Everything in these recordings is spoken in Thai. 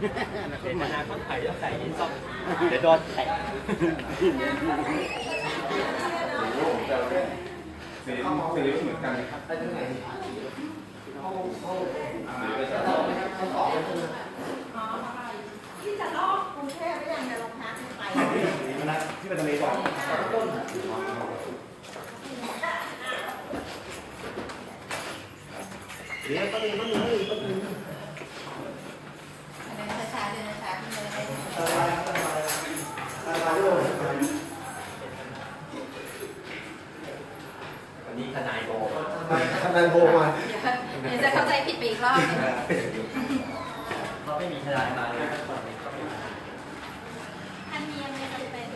เจตนาเขาถ่ายแล้วใส่ยินซ่อมเดี๋ยวโดนแตะสีสีเหมือนกันครับที่จะลอกกรุงเทพไม่ยังจะลงพักไปที่เป็นทะเลบอกเดี๋ยวก็มีก็มีก็มีเดินช้ วยวันนี้ทนายโบทนายโบมาเดี๋ยวจะเข้าใจผิดไปอีกรอบหนึงเขาไม่มีทนายมาเลยทั้งหมดเลยอันนี้ยังไม่จำเป็น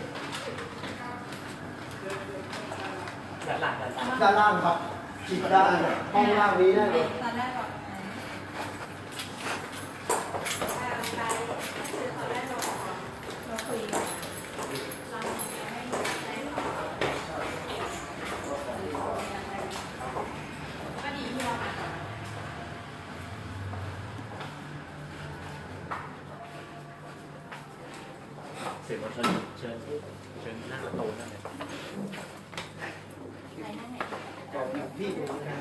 ด้านหลังด้านหลังด้านล่างครับจิตด้านห้องล่างนี้ได้เลย ตอนแรกบอกไปคือตอนแรกเราเราคุยกันเราไม่ได้ก็ดีที่เรามา เสียงว่าเชิญเชิญเชิญหน้าประตูนั่นเลยไปนั่งไหนก่อนพี่ดูนะ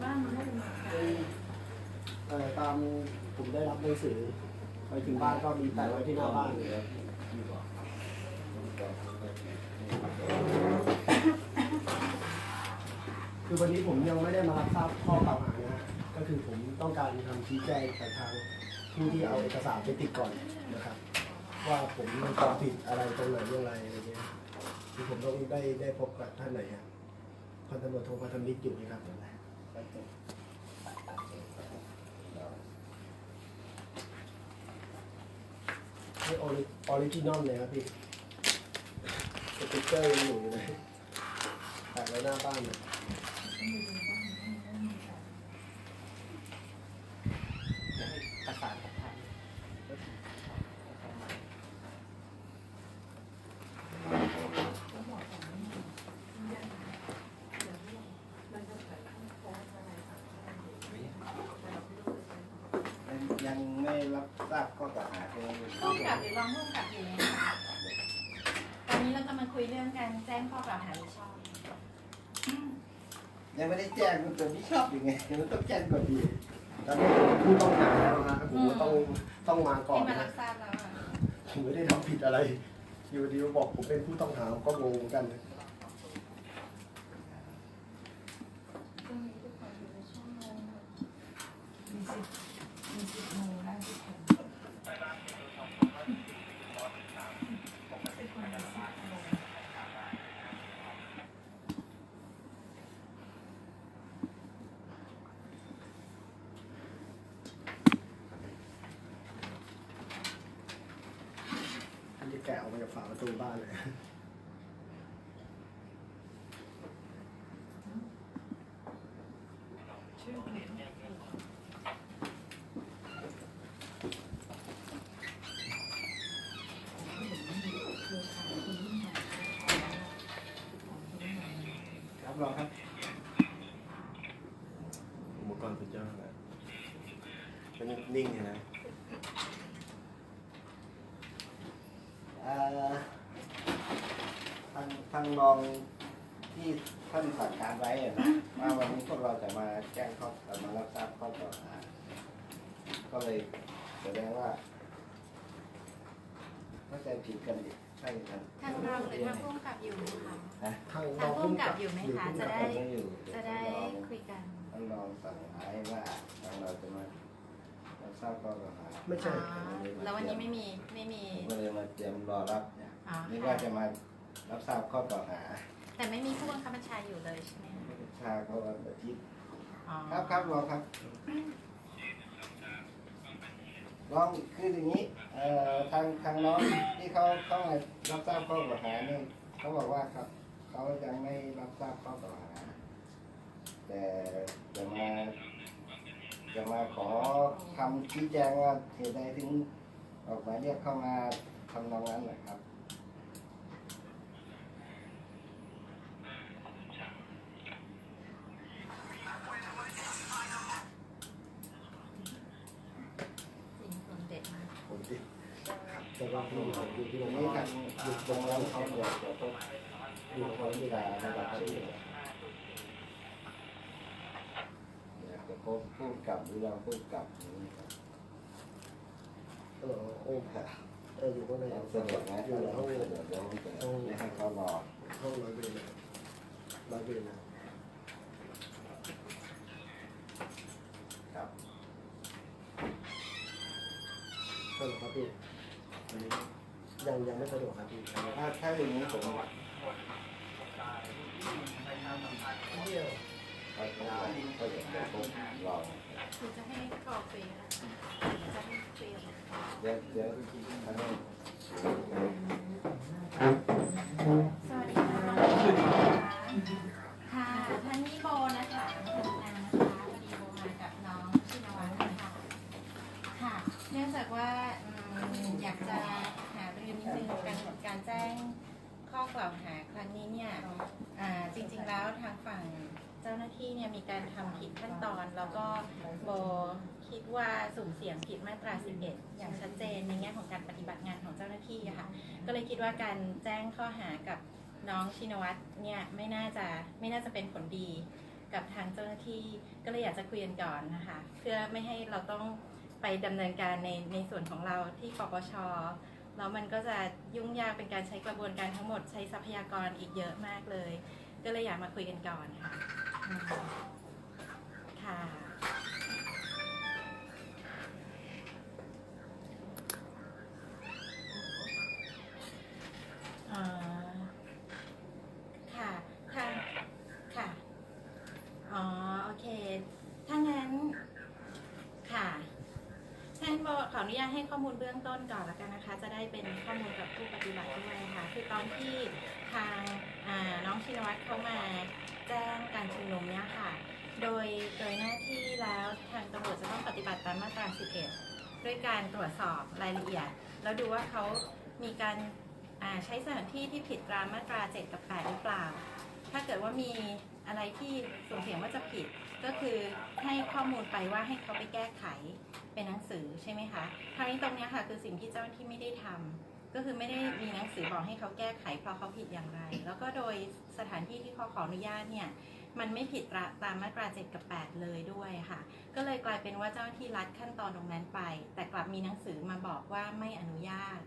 บ้านมันไม่เป็นเอ่อตามผมได้รับหนังสือไปถึงบ้านก็มีแปะไว้ที่หน้าบ้าน คือวันนี้ผมยังไม่ได้มารับทราบข้อกล่าวหานะฮะก็คือผมต้องการทำชี้แจงกับทางผู้ที่เอาเอกสารไปติดก่อนนะครับ ว่าผมมีความผิดอะไรตรงไหนอย่างไรอะไรเงี้ยคือผมต้องได้ได้พบกับท่านไหนฮะพันตำรวจโทพันธมิตรอยู่ไหมครับให้ออริจินอลเลยครับพี่สติ๊กเกอร์ยังอยู่อยู่เลยแปะไว้หน้าบ้านเลย จะให้ประสานกับท่าน ยังไม่รับทราบข้อกล่าวหาใช่ไหมร่วมกับหรือรองร่วมกับอยู่นะคะตอนนี้เราจะมาคุยเรื่องการแจ้งข้อกล่าวหาหรือชอบยังไม่ได้แจ้งมันจะไม่ชอบยังไงมันต้องแจ้งก่อนดีตอนนี้ผมผู้ต้องหาแล้วนะครับผมก็ต้องต้องมาก่อนที่มานะรับทราบแล้วอะผมไม่ได้ทำผิดอะไร อยู่ดีมาบอกผมเป็นผู้ต้องหาผมก็งงเหมือนกันท่านที่แกะออกมาจากฝา ประตูบ้านเลยรับรอครับ อุปกรณ์สุดยอดเลยเป็นนิ่งๆนะ เอ่อ ทางทางรองที่ท่านสั่งการไว้อะนะว่าวันนี้พวกเราจะมาแจ้งข้อมารับทราบข้อกล่าวหาก็เลยแสดงว่าเข้าใจผิดกันดิใช่ครับทางรองหรือทางร่วมกับอยู่ไหมคะฮะทางทางร่วมกับอยู่ไหมคะจะได้ ไม่อยู่จะได้คุยกันท่านรองสั่งไว้ว่าทางเราจะมารับทราบข้อกล่าวหาไม่อ๋ใช่อแล้ววันนี้ไม่มีไม่มีผมก็เลยมาเตรียมรอรับเนี่ยอ๋อ นี่ว่าค่ะจะมา รับทราบข้อกล่าวหาแต่ไม่มีผู้บังคับบัญชาอยู่เลยใช่ไหมคะชาเขาวันอาทิตย์อ๋อครับครับรองครับรองคืออย่างนี้เอ่อทางทางน้องที่เขาเข้ามารับทราบข้อกล่าวหาเนี่ยเขาบอกว่าครับเขายังไม่รับทราบข้อกล่าวหา แต่จะมาจะมาขอคำชี้แจงว่าเหตุใดถึงออกหมายเรียกเข้ามาทำนองนั้นนะครับ แต่ว่าที่ผมอยู่ที่ ที โรงพ นี้ ยาบา ทา ล ง หยุดตรงนั้นเขาเดี๋ยวเดี๋ยวต้องดูเขาดีกว่านะครับที่อยากจะพบพูดกับหรือเราพูดกับนี้ครับเออโอ้ค่ะเอออยู่ข้างในสะดวกไหมอยู่ในห้องสะดวกเดี๋ยวผมจะไม่ให้เขารอห้องร้อยเวรนร้อยเวรนะครับสะดวกครับพี่ ยังยังไม่สะดวกครับพี่ถ้าถ้าอย่างนี้ผมเดียวก็ต้องรอก็เดี๋ยวเดี๋ยวผมรอคือจะให้กรอกฟรีนะจะให้ฟรีเดี๋ยวเดี๋ยวอันนี้ แล้วทางฝั่งเจ้าหน้าที่เนี่ยมีการทำผิดขั้นตอน แล้วก็โบคิดว่าสุ่มเสี่ยงผิดมาตรา 11 อย่างชัดเจนในแง่ของการปฏิบัติงานของเจ้าหน้าที่อะค่ะ ก็เลยคิดว่าการแจ้งข้อหากับน้องชินวัตรเนี่ยไม่น่าจะไม่น่าจะเป็นผลดีกับทางเจ้าหน้าที่ก็เลยอยากจะคุยกันก่อนนะคะ เพื่อไม่ให้เราต้องไปดำเนินการในในส่วนของเราที่ปปชแล้วมันก็จะยุ่งยากเป็นการใช้กระบวนการทั้งหมดใช้ทรัพยากรอีกเยอะมากเลย ก็เลยอยากมาคุยกันก่อนค่ะค่ะอ่าค่ะ ค่ะ ค่ะ อ๋อ โอเค ถ้างั้น ค่ะท่านบอกขออนุญาตให้ข้อมูลเบื้องต้นก่อนแล้วกันนะคะ จะได้เป็นข้อมูลกับผู้ปฏิบัติด้วยค่ะ คือตอนที่ทาง น้องชินวัตรเขามาแจ้งการชุมนุมเนี่ยค่ะ โดยโดยหน้าที่แล้วทางตำรวจจะต้องปฏิบัติตามมาตรา 11 ด้วยการตรวจสอบรายละเอียด แล้วดูว่าเขามีการใช้สถานที่ที่ผิดตามมาตรา 7 กับ 8 หรือเปล่า ถ้าเกิดว่ามีอะไรที่ส่งเสียงว่าจะผิด ก็คือให้ข้อมูลไปว่าให้เขาไปแก้ไขเป็นหนังสือใช่ไหมคะ คราวนี้ตรงนี้ค่ะคือสิ่งที่เจ้าหน้าที่ไม่ได้ทำ ก็คือไม่ได้มีหนังสือบอกให้เขาแก้ไขเพราะเขาผิดอย่างไร แล้วก็โดยสถานที่ที่เขาขออนุญาตเนี่ยมันไม่ผิดตามมาตรา7กับ 8 เลยด้วยค่ะ ก็เลยกลายเป็นว่าเจ้าหน้าที่รัดขั้นตอนตรงนั้นไป แต่กลับมีหนังสือมาบอกว่าไม่อนุญาต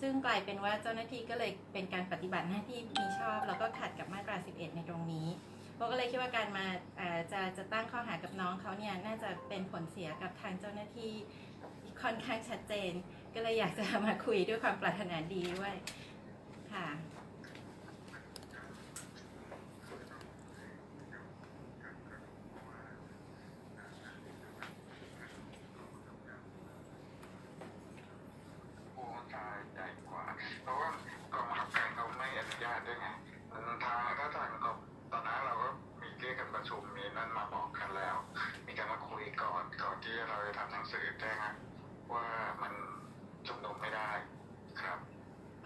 ซึ่งกลายเป็นว่าเจ้าหน้าที่ก็เลยเป็นการปฏิบัติหน้าที่มีชอบ แล้วก็ขัดกับมาตรา 11 ในตรงนี้โบก็เลยคิดว่าการมาจะจะตั้งข้อหากับน้องเขาเนี่ยน่าจะเป็นผลเสียกับทางเจ้าหน้าที่ค่อนข้างชัดเจน ก็เลยอยากจะมาคุยด้วยความปรารถนาดีด้วยค่ะ ผู้บังคับการใหญ่กว่า เพราะว่ากองบังคับการเขาไม่อนุญาตด้วยไงทางถ้าทางก็ตอนนั้นเราก็มีเรียกกันประชุมมีนั่นมาบอกกันแล้ว มีการมาคุยก่อนก่อนที่เราจะทำหนังสือแจ้งว่ามันชุมนุมไม่ได้ครับ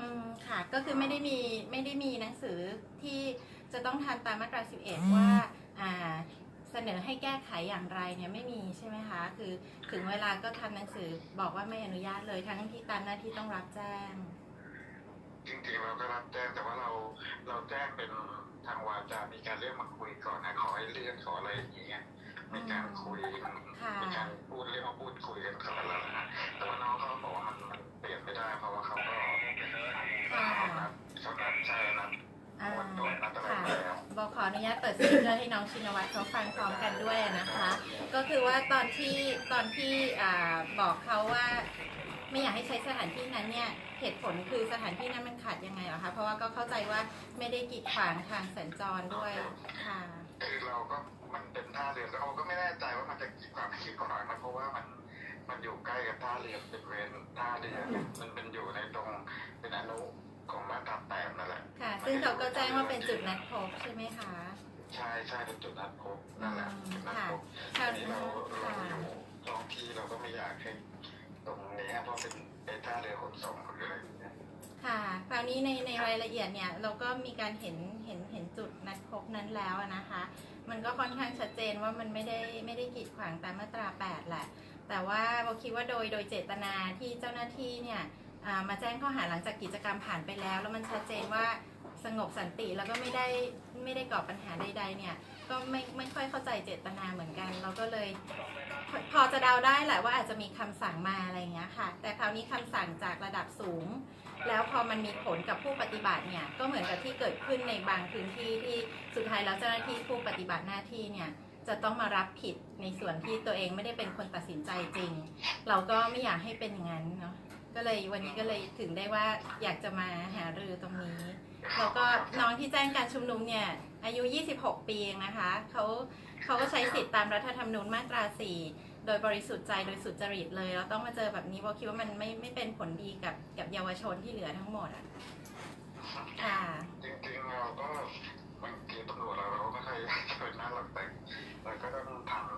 อืมค่ะ ก็คือไม่ได้มีไม่ได้มีหนังสือที่จะต้องทำตามมาตรา 11 ว่าอ่าเสนอให้แก้ ไขอย่างไรเนี่ยไม่มีใช่ไหมคะ คือถึงเวลาก็ทำหนังสือบอกว่าไม่อนุญาตเลยทั้งที่ตามหน้าที่ต้องรับแจ้ง จริงๆเราก็รับแจ้งแต่ว่าเราเราแจ้งเป็นทางวาจา มีการเรียกมาคุยก่อนนะขอให้เลื่อนขออะไรอย่างเงี้ยมีการคุยค่ะมีการพูดเรียกมาพูดคุยกันก่อนแล้วนะฮะแต่ว่าน้องเขาบอกว่ามันมันเปลี่ยนไม่ได้เพราะว่าเขาก็ค่ะเขานัดใช่นะ อ่าวันโดนนัดอะไรค่ะไปแล้วบอกขออนุญาตเปิดสปีกเกอร์ให้น้องชินวัตรเขาฟังพร้อมกันด้วยนะคะ ก็คือว่าตอนที่ตอนที่อ่าบอกเขาว่าไม่อยากให้ใช้สถานที่นั้นเนี่ยเหตุผลคือสถานที่นั้นมันขาดยังไงเหรอคะ เพราะว่าก็เข้าใจว่าไม่ได้กีดขวางทางสัญจรด้วยค่ะคือเราก็มันเป็นท่าเรือเราก็ไม่แน่ใจว่ามันจะกีดขวางไม่กีดขวางนะเพราะว่ามันมันอยู่ใกล้กับท่าเรือเป็นเวรท่าเรือเนี่ยมันเป็นอยู่ในตรงเป็นอนุ ของมาตราแปดนั่นแหละค่ะ ซึ่งเขาก็แจ้งว่าเป็นจุดนัดพบใช่ไหมคะ ใช่ใช่เป็นจุดนัดพบนั่นแหละจุดนัดค่ะพบคราอัวนนี้นี้เราเราค่ะอยู่ท้องที่เราก็ไม่อยากให้ตรงนี้เพราะเป็นเป็นท่าเรือขนส่งหรืออะไรอย่างเงี้ยค่ะ คราวนี้ในในรายละเอียดเนี่ยเราก็มีการเห็นเห็นเห็นจุดนัดพบนั้นแล้วอะนะคะ มันก็ค่อนข้างชัดเจนว่ามันไม่ได้ไม่ได้กีดขวางตามมาตรา 8 แหละ แต่ว่าเราคิดว่าโดยโดยเจตนาที่เจ้าหน้าที่เนี่ยอ่า มาแจ้งข้อหาหลังจากกิจกรรมผ่านไปแล้ว แล้วมันชัดเจนว่าสงบสันติแล้วก็ไม่ได้ไม่ได้ก่อปัญหาใดๆเนี่ยก็ไม่ไม่ค่อยเข้าใจเจตนาเหมือนกัน เราก็เลยพอจะเดาได้แหละว่าอาจจะมีคำสั่งมาอะไรเงี้ยค่ะ แต่คราวนี้คำสั่งจากระดับสูง แล้วพอมันมีผลกับผู้ปฏิบัติเนี่ยก็เหมือนกับที่เกิดขึ้นในบางพื้นที่ที่สุดท้ายแล้วเจ้าหน้าที่ผู้ปฏิบัติหน้าที่เนี่ยจะต้องมารับผิดในส่วนที่ตัวเองไม่ได้เป็นคนตัดสินใจจริง เราก็ไม่อยากให้เป็นอย่างนั้นเนาะ ก็เลยวันนี้ก็เลยถึงได้ว่าอยากจะมาหารือตรงนี้ แล้วก็น้องที่แจ้งการชุมนุมเนี่ยอายุ 26 ปีเองนะคะเขาเขาก็ใช้สิทธิตามรัฐธรรมนูญมาตรา 4 โดยบริสุทธิ์ใจโดยสุจริตเลยแล้วต้องมาเจอแบบนี้เพราะคิดว่ามันไม่ไม่เป็นผลดีกับกับเยาวชนที่เหลือทั้งหมดอะค่ะจริงๆเราก็บางทีตำรวจเราเราก็ไม่เคยเชิญหน้าหรอกแต่เราก็ต้องทำอั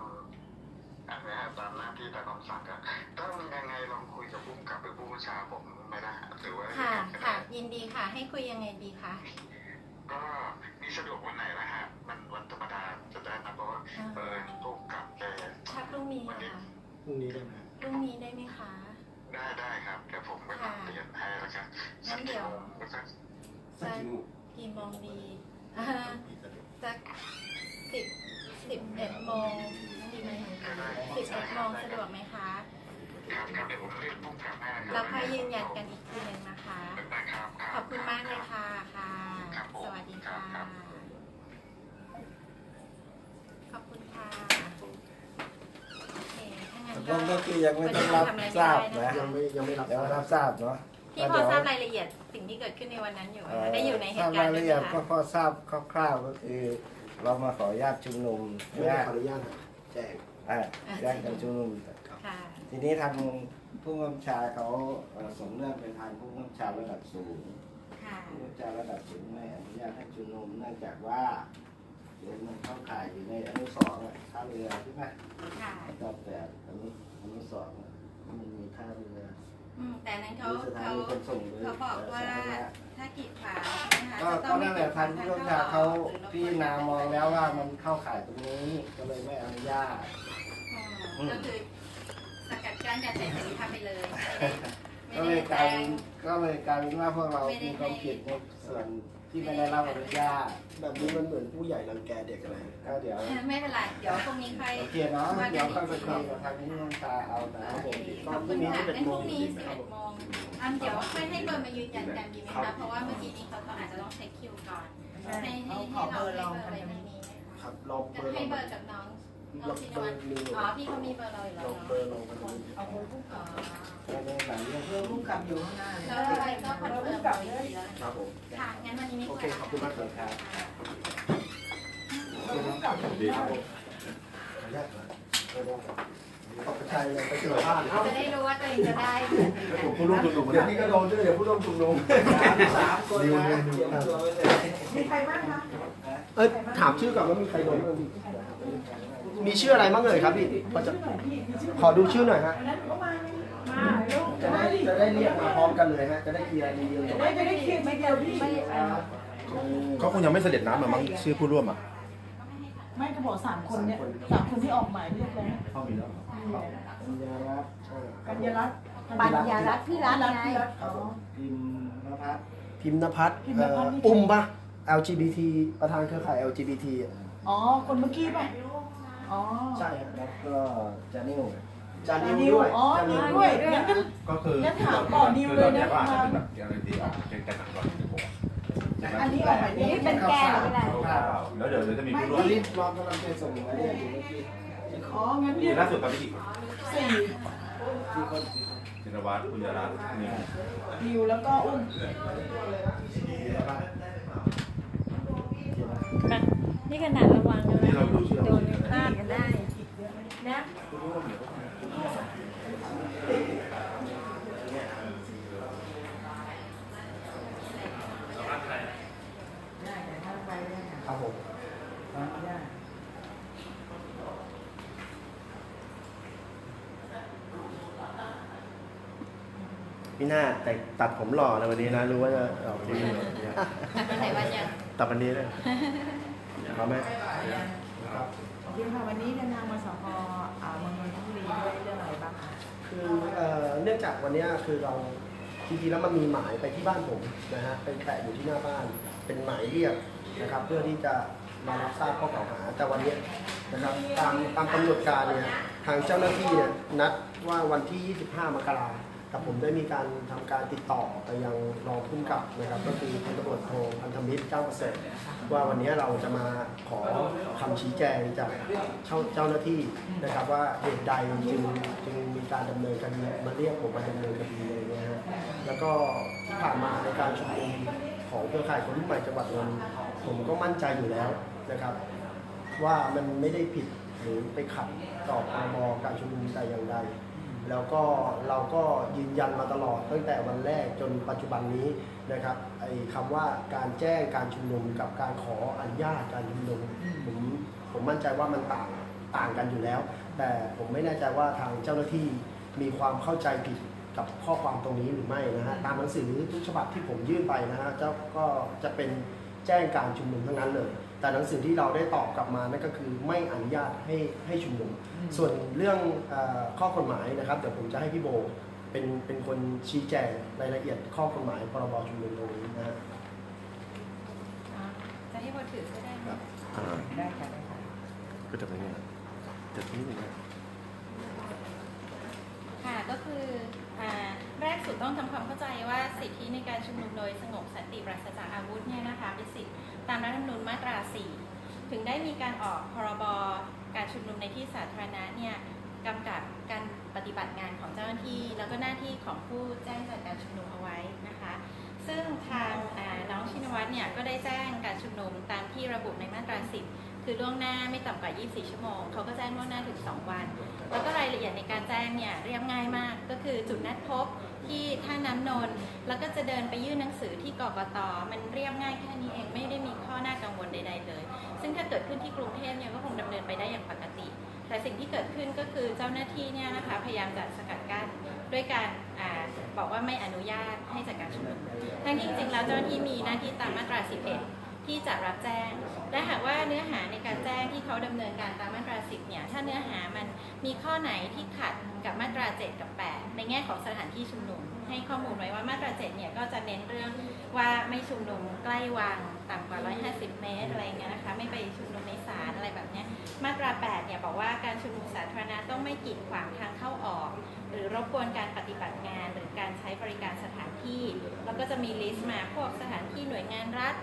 นเนี้ยตามหน้าที่ตามคำสั่งกันถ้ายังไงลองคุยกับผู้กำกับหรือผู้บัญชาผมไม่ได้หรือว่าค่ะยังไงก็ค่ะได้ยินดีค่ะ ให้คุยยังไงดีคะก็มีสะดวกวันไหนนะฮะมันวันธรรมดาจะได้นะเพราะว่าอ่าเออผู้กำกับแกถ้าพรุ่งนี้อะค่ะพรุ่งนี้ได้ไหมพรุ่งนี้ได้ไหมคะ ได้ได้ครับเดี๋ยวผมไปค่ะเรียนให้แล้วกันงั้นเดี๋ยวแล้วก็สักกี่โมงกี่โมงดีอ่าจะสิบสิบเอ็ดโมงดีไหม ก็ได้สิบเอ็ดโมงสะดวกไหมคะครับครับเดี๋ยวผมเรียกผู้กำกับให้รับเราค่อยยืนยันกันอีกทีหนึงนะคะได้ครับรับขอบคุณมากเลยค่ะค่ะครับผมสวัสดีค่ะครับขอบคุณค่ะโอเคถ้างั้นตกลงก็คือยังไม่ต้องรับทราบนะยังไม่ยังไม่รับยังไม่รับทราบเนาะพี่พอทราบรายละเอียดสิ่งที่เกิดขึ้นในวันนั้นอยู่ไหมคะได้อยู่ในเหตุการณ์ทบรายด้วละยเอียดไหมก็คะพอทราบคร่าวๆก็คือ เรามาขออนุญาตชุมนุมไม่ได้ขออนุญาตนะแจ้ง อ่าแจ้งกันชุมนุมค่ะ ทีนี้ทางผู้กำกับชาเขาเอ่อส่งเรื่องไปทางผู้กำกับชาระดับสูง ค่ะ ผู้กำกับชาระดับสูงไม่อนุญาตให้ชุมนุมเนื่องจากว่าเดี๋ยวมันเข้าข่ายอยู่ในอนุสรณ์อะท่าเรือใช่ไหมค่ะตับแต่อนุอนุสรณ์อะมันมีท่าเรืออืม แต่นั้นเขามีสถาเขานีขนส่งหรือเขาบอกว่าสธารณะถ้ากีดขวางใช่ไหมคะก็จะต้ก็องไม่นั่นแหกีละดขทาวางงผู้ทางกำกับเข้าชาออกเขาหรือพี่นามองแล้วว่ามันเข้าข่ายตรงนี้ก็เลยไม่อนุญาต อืม ก็คือสกัดกั้นการใช้เสรีภาพไปเลยไม่ก็ได้เลไม่ยได้กลายแจ้งก็เลยกลายเป็นว่าพวกเราไม่ได้มีความผิดในส่วนที่ไม่ได้รับอนุญาตแบบนี้มันเหมือนผู้ใหญ่รังแกเด็กอะไร ก็เดี๋ยวไม่เป็นไรเดี๋ยวพรุ่งนี้ค่อยโอเคเนาะเดี๋ยวค่อยไปคุยกับทางนี้น้ำตาเอาแต่โอเคขอบคุณค่ะงั้นพรุ่งนี้11โมงอันเดี๋ยวค่อยให้เบอร์มายืนยันกันดีไหมคะเพราะว่าเมื่อกี้นี้เขาอาจจะต้องเช็คคิวก่อนให้ให้ให้เราให้เบอร์อะไรมันมีไหมครับลองจะเบอร์ให้ลองเบอร์กับน้องน้ ลอองงชินเบอวัตร์มีอยู่อ๋อพี่เขามีเบอร์เราอยู่แล้ลวองเนาะเบอร์ลองกันดูอ๋อในหลายเรื่องเรื่องลูกกลับอยู่ข้างหน้าเลยแล้วอะไรก็คอนเฟิร์มเราอีกทีแล้วครับผมค่ะ งั้นวันนี้ไม่โอควรเคขอบคุณมากเลยครับลูกกลับดีครับผมขออนุญาตก่อนขออนุญาตก่อนขอบคุณชัยเลยไปเจอบ้านจะได้รู้ว่าตัวเองจะได้ผมผู้ร่วมชุมนุมเดี๋ยวนี้ก็โดนด้วยเดี๋ยวผู้ร่วมชุมนุมสามคนนะเตรียมตัวไว้เลยมีใครบ้างคะเอ้ยถามชื่อก่อนว่ามีใครโดนบ้าง มีชื่ออะไรบ้างเลยครับพี่พอจะชื่อหน่อยพี่มีชื่อขอดูชื่อหน่อยฮะอันนั้นก็มามาลูกจะมาได้ดิจะได้เรียกมาพร้อมกันเลยฮะจะได้เคลียร์ดีเดียวจบไม่จะได้เคลียร์ไม่เดียวพี่เขาคงยังไม่เสด็จน้ำหรอกมั้งชื่อผู้ร่วมอะไม่ก็บอกสามคนเนี่ยสามคนที่ออกหมายเรียกแล้วเขามีแล้วปัญญารัตน์กัญญารัตน์ปัญญารัตน์พี่รัตน์รัตน์ไงพี่รัตน์อ๋อพิมพ์นภัสพิมพ์นภัสพิมพ์นภัสนี่เอ่ออุ้มปะ LGBT ประธานเครือข่าย LGBT อะอ๋อ คนเมื่อกี้ป่ะ อ๋อใช่ฮะแล้วก็จานิวจานิวนิวด้วยอ๋อจานินิววด้วยงั้นก็ ก็คืองั้นถามก่อนนิวเลยนะ คือตออาจจะเป็นแบบอย่างที่ออกเป็นแต่หนังก่อนที่ผมใช่ไหมอันนี้ออกหมายเรียกเป็นแกนหรืออะไร แล้วเดี๋ยวเดี๋ยวจะมีผู้ร่วมวันนี้รองกำลังจะส่งหมายเรียกอยู่เมื่อกี้อ๋องั้นมีเนี่ยล่าสุดตอนนี้อีกสี่ที่คนจินวัฒน์คุณยรัตน์นี่นิวแล้วก็อุ้มนี่ขนาดระวังนะนี่เราดูชื่อโดนยังพ ลาดกันได้นะครับผมพี่หน้าแต่ตัดผมหล่อในวันนี้นะ รู้ว่าจะออกทีวีวันไหนวันยังตัดวันนี้เลย พร้อมไหมเดี๋ยวค่ะวันนี้เดินทางมาสพอ่าเมืองนนทบุรีด้วยเรื่องอะไรบ้างคะคือเอ่อเนื่องจากวันเนี้ยคือเราจริงๆแล้วมันมีหมายไปที่บ้านผมนะฮะเป็นแปะอยู่ที่หน้าบ้าน เป็นหมายเรียกนะครับ เพื่อที่จะมารับทราบข้อกล่าวหาแต่วันเนี้ยนะครับตามตามกำหนดการเนี่ยทางเจ้าหน้าที่เนี่ยนัดว่าวันที่ 25 มกราคม แต่ผมได้มีการทำการติดต่อไปยังรองผู้กำกับนะครับ ก็คือพันตำรวจโทพันธมิตรเจ้าเกษตรว่าวันนี้เราจะมาขอคำชี้แจงจากเจ้าเจ้าหน้าที่นะครับ ว่าเหตุใดจึงจึงมีการดำเนินคดีมาเรียกผมมาดำเนินคดีอะไรเงี้ยฮะแล้วก็ที่ผ่านมาในการชุมนุมของเครือข่ายคนรุ่นใหม่จังหวัดนนท์ผมก็มั่นใจอยู่แล้วนะครับ ว่ามันไม่ได้ผิดหรือไปขัดต่อพรบการชุมนุมแต่อย่างใด แล้วก็เราก็ยืนยันมาตลอดตั้งแต่วันแรกจนปัจจุบันนี้นะครับไอ้คำว่าการแจ้งการชุมนุมกับการขออนุญาตการชุมนุมผมผมมั่นใจว่ามันต่างต่างกันอยู่แล้ว แต่ผมไม่แน่ใจว่าทางเจ้าหน้าที่มีความเข้าใจผิดกับข้อความตรงนี้หรือไม่นะฮะตามหนังสือทุกฉบับที่ผมยื่นไปนะฮะเจ้าก็จะเป็นแจ้งการชุมนุมทั้งนั้นเลย แต่หนังสือที่เราได้ตอบกลับมานั่นก็คือไม่อนุญาตให้ให้ชุมนุม ส่วนเรื่องเออข้อกฎหมายนะครับเดี๋ยวผมจะให้พี่โบเป็นเป็นคนชี้แจงรายละเอียดข้อกฎหมายพรบชุมนุมตรงนี้นะฮะอ๋อจะให้โบถือก็ได้ไหมอ่าได้ค่ะได้ค่ะก็จะเป็นเนี่ยจะนิดนึงนะค่ะก็คืออ่าแรกสุดต้องทำความเข้าใจว่าสิทธิในการชุมนุมโดยสงบสันติปราศจากอาวุธเนี่ยนะคะเป็นสิทธิตามรัฐธรรมนูญมาตรา 4 ถึงได้มีการออกพรบ การชุมนุมในที่สาธารณะเนี่ยกำกับการปฏิบัติงานของเจ้าหน้าที่ แล้วก็หน้าที่ของผู้แจ้งจัดการชุมนุมเอาไว้นะคะ ซึ่งทางน้องชินวัตรเนี่ยก็ได้แจ้งการชุมนุมตามที่ระบุในมาตรา 10 คือล่วงหน้าไม่ต่ำกว่า 24 ชั่วโมง เขาก็แจ้งล่วงหน้าถึง 2 วัน แล้วก็รายละเอียดใน การแจ้งเนี่ยเรียบง่ายมาก ก็คือจุดนัดพบที่ท่าน้ำนนท์แล้วก็จะเดินไปยื่นหนังสือที่กกตมันเรียบง่ายแค่นี้เองไม่ได้มีข้อหน่ากังวลใด ๆ เลย ซึ่งถ้าเกิดขึ้นที่กรุงเทพเนี่ยก็คงดำเนินไปได้อย่างปกติ แต่สิ่งที่เกิดขึ้นก็คือเจ้าหน้าที่เนี่ยนะคะพยายามจะสกัดกั้นด้วยการอบอกว่าไม่อนุญาตให้จัดการชุมนุมทั้งที่จริงๆแล้วเจ้าหน้าที่มีหน้าที่ตามมาตรา 11 ที่จะรับแจ้ง และหากว่าเนื้อหาในการแจ้งที่เขาดำเนินการตามมาตรา 10 เนี่ย ถ้าเนื้อหามันมีข้อไหนที่ขัดกับมาตรา 7 กับ 8 ในแง่ของสถานที่ชุมนุม ให้ข้อมูลไว้ว่ามาตรา 7 เนี่ยก็จะเน้นเรื่องว่าไม่ชุมนุมใกล้วังต่ำกว่า 150 เมตรอะไรเงี้ยนะคะ ไม่ไปชุมนุมในศาลอะไรแบบเนี้ยมาตรา 8 เนี่ยบอกว่าการชุมนุมสาธารณะต้องไม่กีดขวางทางเข้าออก หรือรบกวนการปฏิบัติงานหรือการใช้บริการสถานที่ แล้วก็จะมีลิสต์มาพวกสถานที่หน่วยงานรัฐ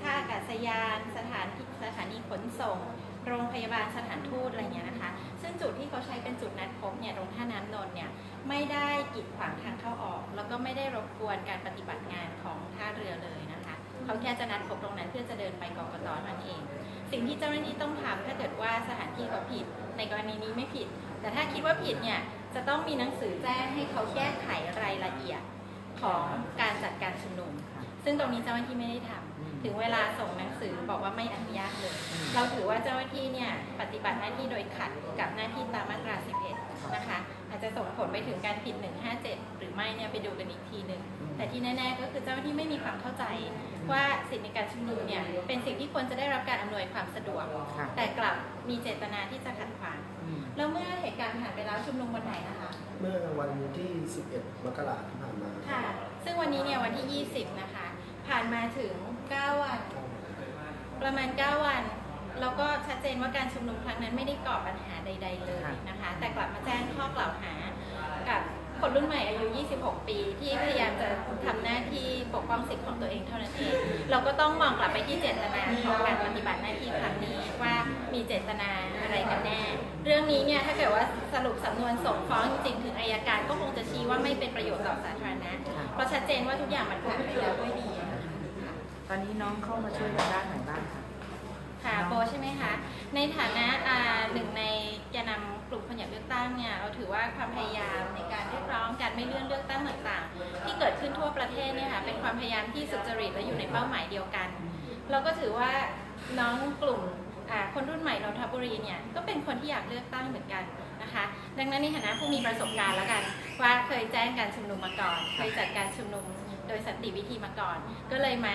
ท่าอากาศยาน สถานสถานีขนส่ง โรงพยาบาลสถานทูตอะไรเงี้ยนะคะ ซึ่งจุดที่เขาใช้เป็นจุดนัดพบเนี่ยตรงท่าน้ำนนเนี่ยไม่ได้กีดขวางทางเข้าออก แล้วก็ไม่ได้รบกวนการปฏิบัติงานของท่าเรือเลยนะคะเขาแค่จะนัดพบตรงนั้นเพื่อจะเดินไปกกตนั่นเอง สิ่งที่เจ้าหน้าที่ต้องทำถ้าเกิดว่าสถานที่เขาผิด ในกรณีนี้ไม่ผิด แต่ถ้าคิดว่าผิดเนี่ยจะต้องมีหนังสือแจ้งให้เขาแก้ไขรายละเอียดของการจัดการชุมนุม ซึ่งตรงนี้เจ้าหน้าที่ไม่ได้ทำถึงเวลาส่งหนังสือบอกว่าไม่อนุญาตเลย เราถือว่าเจ้าหน้าที่เนี่ยปฏิบัติหน้าที่โดยขัดกับหน้าที่ตามมาตรา 11 นะคะ อาจจะส่งผลไปถึงการผิด 157 หรือไม่เนี่ยไปดูกันอีกทีหนึ่ง แต่ที่แน่ๆก็คือเจ้าหน้าที่ไม่มีความเข้าใจว่าสิทธิในการชุมนุมเนี่ยเป็นสิ่งที่ควรจะได้รับการอำนวยความสะดวก แต่กลับมีเจตนาที่จะขัดขวาง แล้วเมื่อเหตุการณ์ผ่านไปแล้วชุมนุมวันไหนนะคะ เมื่อวันที่ 11 มกราคมที่ผ่านมา ค่ะ ซึ่งวันนี้เนี่ยวันที่ 20 นะคะ ผ่านมาถึง 9 วัน ประมาณ 9 วัน แล้วก็ชัดเจนว่าการชุมนุมครั้งนั้นไม่ได้ก่อปัญหาใด ๆ เลยนะคะ แต่กลับมาแจ้งข้อกล่าวหากับคนรุ่นใหม่อายุ 26 ปี ที่พยายามจะทำหน้าที่ปกป้องสิทธิของตัวเองเท่านั้นเอง เราก็ต้องมองกลับไปที่เจตนาของการปฏิบัติหน้าที่ครั้งนี้ว่ามีเจตนาอะไรกันแน่ เรื่องนี้เนี่ยถ้าเกิดว่าสรุปสำนวนส่งฟ้องจริงๆถึงอายการก็คงจะชี้ว่าไม่เป็นประโยชน์ต่อสาธารณะ เพราะชัดเจนว่าทุกอย่างมันผ่านไปแล้วด้วยดีนะคะ ตอนนี้น้องเข้ามาช่วยทางด้านไหนบ้างคะค่ะโบใช่ไหมคะ ในฐานะอ่าหนึ่งในแกนนำกลุ่มคนอยากเลือกตั้งเนี่ยเราถือว่าความพยายามในการเรียกร้องการไม่เลื่อนเลือกตั้งต่างๆ ที่เกิดขึ้นทั่วประเทศเนี่ยค่ะเป็นความพยายามที่สุจริตและอยู่ในเป้าหมายเดียวกัน เราก็ถือว่าน้องกลุ่มอ่าคนรุ่นใหม่นนทบุรีเนี่ยก็เป็นคนที่อยากเลือกตั้งเหมือนกันนะคะ ดังนั้นในฐานะผู้มีประสบการณ์แล้วกัน ว่าเคยแจ้งการชุมนุมมาก่อน เคยจัดการชุมนุม โดยสันติวิธีมาก่อน ก็เลยมา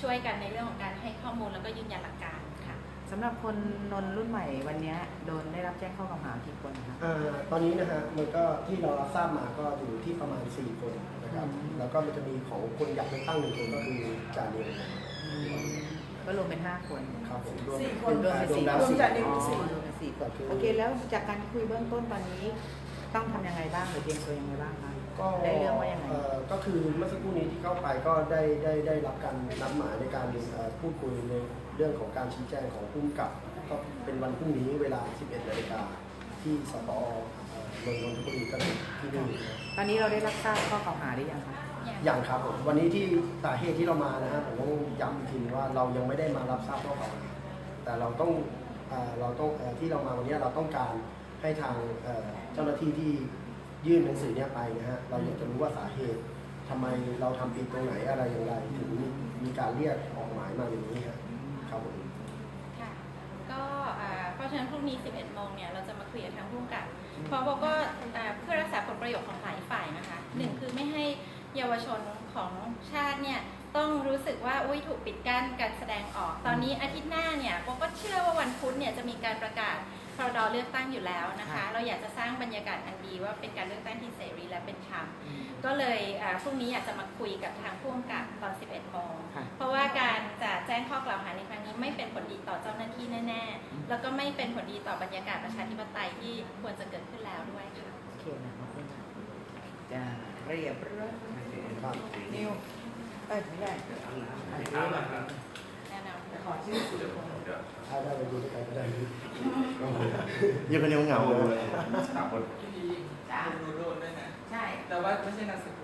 ช่วยกันในเรื่องของการให้ข้อมูลแล้วก็ยืนยันหลักการค่ะ สำหรับคนนนท์รุ่นใหม่วันเนี้ยโดนได้รับแจ้งข้อกล่าวหากี่คนนะคะ อ่าตอนนี้นะฮะมันก็ที่เรารับทราบมาก็อยู่ที่ประมาณ 4 คนนะครับแล้วก็มันจะมีของคนอยากเลือกตั้งหนึ่งคนก็คือจานิวก็รวมเป็นห้าคนครับผมรวมสี่คเป็นนรวมเป็นสี่รวมแล้วรวมสี่ จากนิวอ๋อสี่รวมเป็นสี่คนก็คือโอเค แล้วจากการคุยเบื้องต้นตอนนี้ ต้องทำยังไงบ้างหรือเตรียมตัวยังไงบ้างคะ ก็ได้เรื่องว่ายังไง เอ่อก็คือเมื่อสักครู่นี้ที่เข้าไปก็ได้ได้ได้รับการนัดหมายในการเอ่อพูดคุยในเรื่องของการชี้แจงของผู้กำกับ ก็เป็นวันพรุ่งนี้เวลา 11นาฬิกาที่สปอเอ่อเมืองนนทบุรีก็คือที่นี่นะตอนนี้เราได้รับทราบข้อกล่าวหาหรือยังคะอย่างครับผมวันนี้ที่สาเหตุที่เรามานะฮะผมต้องย้ำอีกทีว่าเรายังไม่ได้มารับทราบข้อกล่าวหาแต่เราต้องเอ่อเราต้องเอ่อที่เรามาวันนี้เราต้องการให้ทางเอ่อเจ้าหน้าที่ที่ ยื่นหนังสือเนี้ยไปนะฮะเราอยากจะรู้ว่าสาเหตุทำไมเราทำผิดตรงไหนอะไรอย่างไรถึงมีการเรียกออกหมายมาอย่างนี้ฮะครับผม ค่ะก็อ่าเพราะฉะนั้นพรุ่งนี้ 11 โมงเนี่ย เราจะมาคุยกับทางผู้กำกับเพราะเราก็อ่าเพื่อรักษาผลประโยชน์ของหลายฝ่ายนะคะหนึ่งคือไม่ให้เยาวชนของชาติเนี่ย ต้องรู้สึกว่าอุ้ยถูกปิดกั้นการแสดงออก ตอนนี้อาทิตย์หน้าเนี่ยโบก็เชื่อว่าวันพุธเนี่ยจะมีการประกาศ พรดเลือกตั้งอยู่แล้วนะคะ เราอยากจะสร้างบรรยากาศอันดีว่าเป็นการเลือกตั้งที่เสรีและเป็นธรรมก็เลยอ่าพรุ่งนี้อยากจะมาคุยกับทางผู้กำกับตอน 11โมงค่ะเพราะว่าการจะแจ้งข้อกล่าวหาในครั้งนี้ไม่เป็นผลดีต่อเจ้าหน้าที่แน่ ๆ แล้วก็ไม่เป็นผลดีต่อบรรยากาศประชาธิปไตยที่ควรจะเกิดขึ้นแล้วด้วยค่ะโอเคนะขอบคุณค่ะจะเรียบร้อยครับนิวเอ้ยไม่ได้แน่นอนขอชื่อสี่คน ถ้าได้ไปดูด้วยกันก็ได้ยังเป็นยังเหงาเลยจ้าใช่ แต่ว่าไม่ใช่นามสกุล